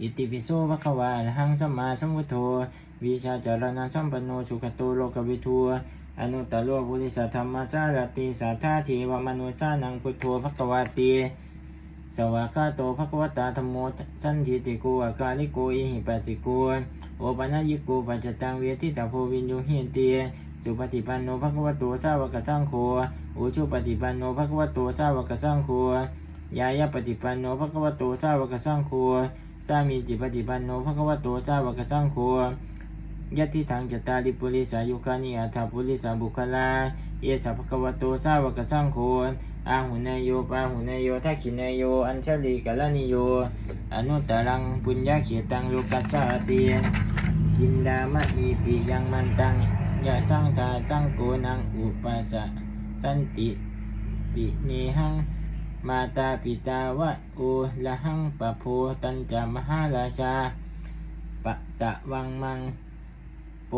อิติปิโสภะคะวะอะระหังสัมมาสัมพุทโธวิชาจารณะสัมปันโนสุขโตโลกวิทูอนุตตโลบุริสธรรมสารติสัทธาเทวมนุสานังพุทโธภควะติสวากาโตภควตาธรรมโมสันทิติโกอากาลิโกอิหิปัสสิโกโอปัญญิโกปัจจตังเวทิตาโพวินโยหินเตีสุปฏิปันโนภควโตสาวกสังโฆอุชุปฏิปันโนภควโตสาวกสังโฆยายาปฏิปันโนภควโตสาวกสังโฆ สามีจิปฏิปันโนภควโตสาวกสังโฆยะติทังจตาริปุริสายุคานิอัฏฐปุริสาบุคลาเยสัพพะวโตสาวกสังโฆอาหุเนยโยปาหุเนยโยทักขิเนยโย อัญชลีกาลนิโย อนุตตรังปุญญาเขตังโลกัสสาติจินดามะอีปิยังมันตังยะสังทาสังโกนังอุปัสสะสันติสิเนหัง มาตาปิตาวะโอละหังปะโพตัญจามหาราชาปะตะวังมังโป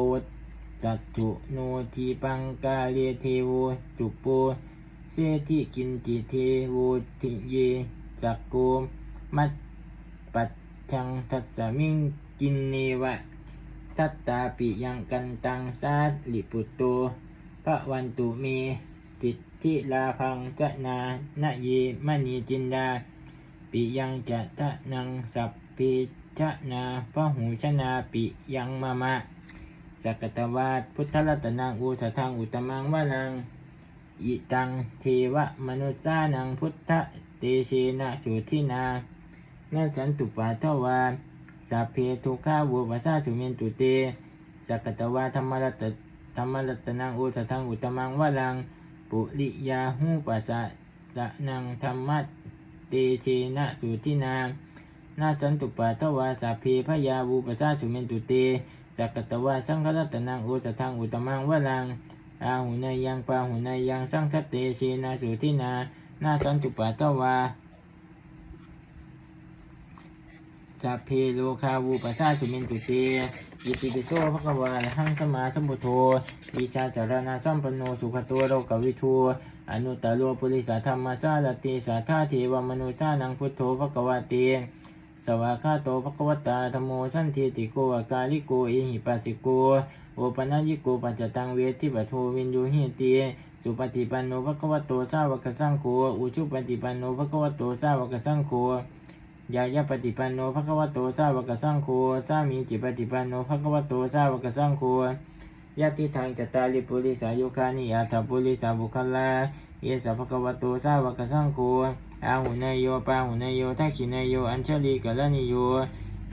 จัตถุโนทีปังกาเลเทโวจุปโปเสธิกินจิเทโวทิเยจักโกมัตปัจจังทัสมิงกินเนวะทัตตาปิยังกันตังสาลิปุตโตพระวันตุเม ทิลาพังจะนานะเยมณีจินดา ปิยังจะทะนังสัพพิชนาพระหูชนาปิยังมะมะสักตวาทพุทธรัตนังอุสทังอุตมังวานังอิตังเทวมนุษานังพุทธเตเชนะสุทินานาสันตุปาทวาสัพเพทุกขาวุปัสสาสุเมนตุเตสักตวาธรรมรัตธรรมรัตนังโอสทังอุตมังวาลัง ปุริยาหูปัสสะสะนังธรรมะเตเชนะสุทินานาสันตุปาทวาสัพเพพยาวูปัสสาสุเมนตุเตสักกตวาสังฆรัตนังอุสทังอุตมังวาลังอาหุนายังปาหุนายังสังคเตเชนาสุทินานาสันตุปาตวา สัพเพโลคาวูปัสสาสุเมนตุเตอิติปิโสภะคะวาอะระหังสมาสัมพุทโธวิชาจารณะสัมปโนสุขโตโลกวิทูอนุตตรโลปุริสธรรมสารติสัทธาเทวมนุสานังพุทโธภะคะวะเตสวากขาโตภะคะวตาธโมสันทิติโกอากาลิโกเอหิปัสสิโกโอปัญญิโกปัจจตังเวทิปัทโทวินโยหิตีสุปฏิปันโนภะคะวโตสาวกสังโฆอุชุปฏิปันโนภะคะวโตสาวกสังโฆ ยายาปฏิปันโนภะคะวะโตสาวกสังโฆสามีจิปฏิปันโนภะคะวะโตสาวกสังโฆยะติทางจตาลิปุริสายุคานิอัฏฐปุริสาบุคลาเยสัพพะคะวะโตสาวกสังโฆอาหุเนยโยปาหุเนยโยทักขิเนยโยอัญชลีกาลนิโย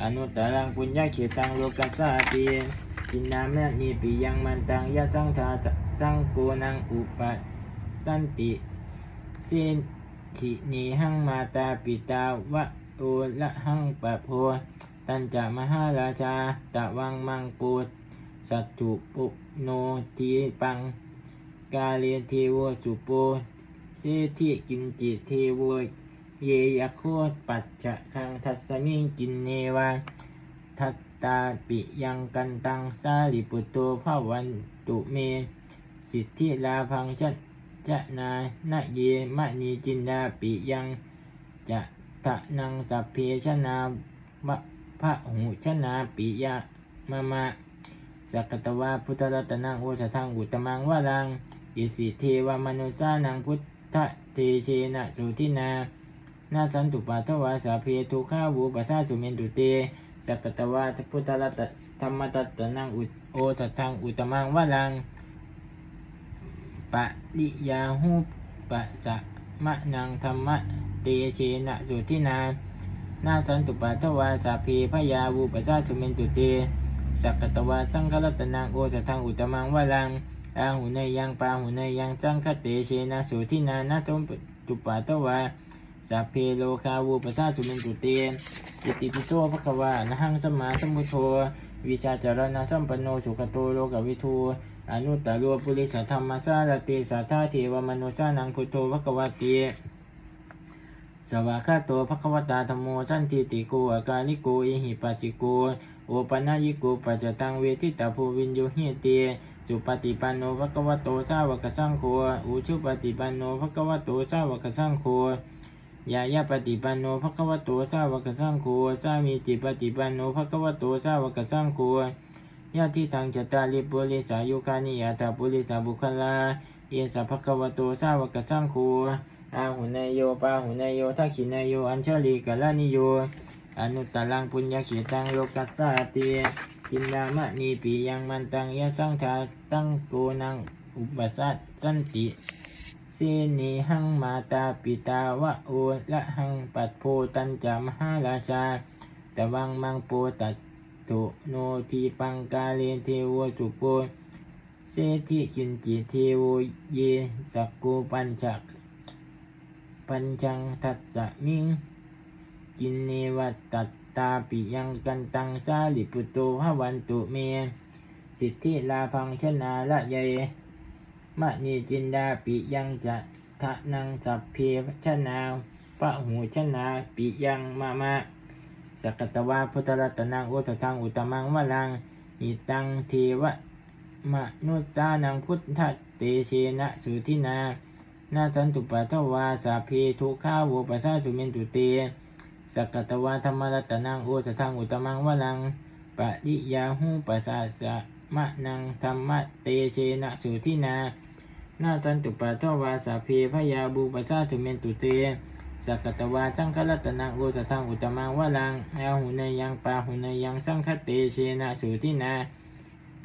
อนุตตรังปุญญาเขตังโลกัสสาติจินนามะนีปิยังมันตังยะสังทาสังโกนังอุปสันติเสนทินีหังมาตาปิตาวะ โอละหังปะโพตันจะมหาราชาตะวังมังปูสัตถุปุโนทีปัง กาเลเทวสุโปเสธิกินจิเทวเยยโคตปัจจะคังทัสมิงกินเนวาทัสตาปิยังกันตังสาลิปุตโตภาวันตุเม สิทธิลาพังชัดจะนานะเยมะนีจินดาปิยังจะ ทะนังสัพเพชนาะพระหูชนาปิยะมะมะสักตวาพุทธรัตนังโอสทังอุตมังวาลังอิสิเทวมนุสานังพุทธเทเชนะสุทินานาสันตุปาทวาสาเพทุข้าวูปัสสาสุเมนตุเตสักตวาพุทธรัตธรรมตัตนังอุโอสทังอุตมังวาลังปะริยาหูปะสะมะนังธรรมะ ตเชนะสุทินานาสันตุปาทวาสาเพพยาวูปัสสาสุเมนตุเตสักกตวาสังฆรัตนังโอสทังอุตมังวาลังอาหุเนยยังปาหุเนยยังจังคเตเชนะสุทินานาสมตุปาทวาสัพเพโลคาวูปัสสาสุเมนตุเตอิติปิโสภควะอะหังสมาสมุทโธวิชาจารณะสัมปันโนสุขโตโลกวิทูอนุตตรโลปุริสธรรมสารติสัทธาเทวมนุสานังพุทโธภควะติ สวากาโตภะคะวตาธรมโมสันติติโกอากาลิโกอิหิปัสสิโกโอปัญญิโกปัจจตังเวทิตาภูวินโยหิเตสุปฏิปันโนภะคะวโตสาวกสังโฆอุชุปฏิปันโนภะคะวโตสาวกสังโฆยายาปฏิปันโนภะคะวโตสาวกสังโฆสามีจิปฏิปันโนภะคะวโตสาวกสังโฆยะทิทังจตาริปุริสายุคานิยาตาปุริสาบุคลาเยสะภะคะวโตสาวกสังโฆ อาหุนายโยปาหุนายโยทักขินายโย อัญชลีกาลานิโย อนุตตรังปุญญเขตังโลกัสสาติจินดามะนีปียังมันตังยะสังทาสังโกนังอุปสัสสันติสีนิหังมาตาปิตาวะโอละหังปัดโพตันจามหาราชาตะวังมังโปตัตตุโนทีปังกาเลเทวจุโปเสธิกินจิเทวเยสักกุปัญจัก ปัญจังทัสสะมิงกินเนวัตตัตตาปิยังกันตังสาลิปุตโตหวันตุเม สิทธิลาพังชนาละเยมะนีจินดาปิยังจะทะนังสัพเพชนาปะหูชนาปิยังมะมะสกตวาพุทธรัตนังโอสทังอุตมังวลังอิตังเทวะมะนุสานังพุทธเตเชนะสุทินา นาสันตุปัทวาสาเพทุข้าโวปัสสาสุเมนตุเตสกตวาธรรมรัตนังโอสทังอุตมังวลังปะริยาหูปัสสสะมะนังธรรมเตเชนะสุทินานาสันตุปะทวาสาเพพยาบูปัสาสุเมนตุเตสักกตวาจังคลัตนังโอสทังอุตมังวะลังอาหุนยังปาหุนยังสังคเตเชนะสุทินา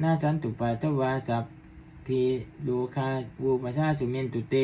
นาสันตุปะทวาสัพ เพลูคาบูปสาสุเมนตุเต